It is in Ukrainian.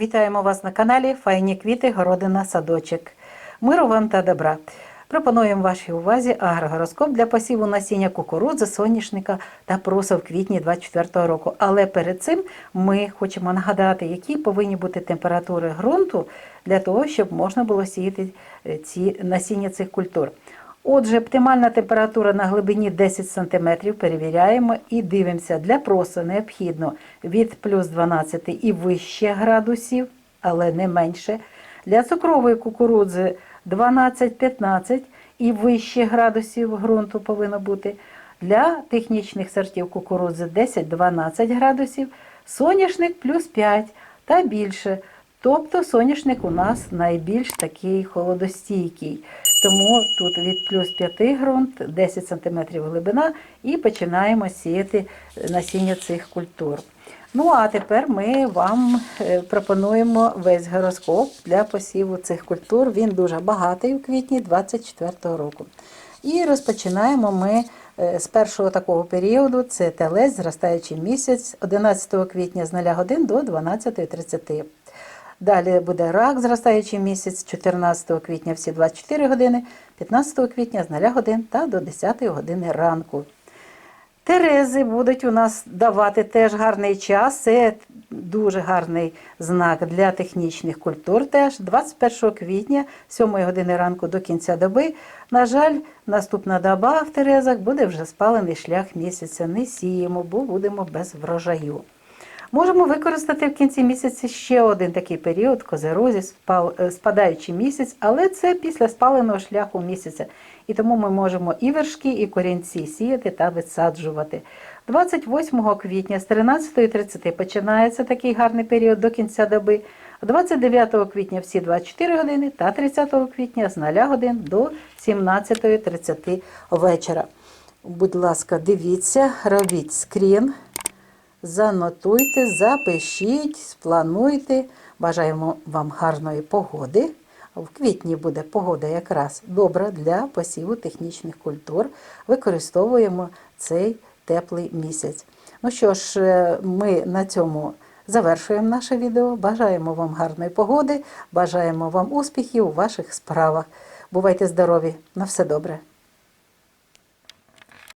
Вітаємо вас на каналі Файні квіти, городина, садочок. Миру вам та добра. Пропонуємо вашій увазі агрогороскоп для посіву насіння кукурудзи, соняшника та проса в квітні 2024 року. Але перед цим ми хочемо нагадати, які повинні бути температури ґрунту для того, щоб можна було сіяти е, ці насіння цих культур. Отже, оптимальна температура на глибині 10 см перевіряємо і дивимося. Для просу необхідно від плюс 12 і вище градусів, але не менше. Для цукрової кукурудзи 12-15 і вище градусів ґрунту повинно бути. Для технічних сортів кукурудзи 10-12 градусів, соняшник плюс 5 та більше. Тобто соняшник у нас найбільш такий холодостійкий. Тому тут від плюс 5 ґрунт, 10 см глибина, і починаємо сіяти насіння цих культур. Ну а тепер ми вам е, пропонуємо весь гороскоп для посіву цих культур. Він дуже багатий у квітні 24 року. І розпочинаємо ми е, з першого такого періоду, це телець, зростаючий місяць, 11 квітня з 0 годин до 12.30. Далі буде рак, зростаючий місяць, 14 квітня всі 24 години, 15 квітня з 0 годин та до 10 години ранку. Терези будуть у нас давати теж гарний час. Це дуже гарний знак для технічних культур. Теж 21 квітня, 7 години ранку до кінця доби. На жаль, наступна доба в Терезах буде вже спалений шлях місяця. Не сіємо, бо будемо без врожаю. Можемо використати в кінці місяця ще один такий період козерозі, спал- е, спадаючий місяць, але це після спаленого шляху місяця. І тому ми можемо і вершки, і корінці сіяти та висаджувати. 28 квітня з 13.30 починається такий гарний період до кінця доби. 29 квітня всі 24 години та 30 квітня з 0 годин до 17.30 вечора. Будь ласка, дивіться, робіть скрін. Занотуйте, запишіть, сплануйте. Бажаємо вам гарної погоди. В квітні буде погода якраз добра для посіву технічних культур. Використовуємо цей теплий місяць. Ну що ж, е, ми на цьому завершуємо наше відео. Бажаємо вам гарної погоди, бажаємо вам успіхів у ваших справах. Бувайте здорові! На все добре!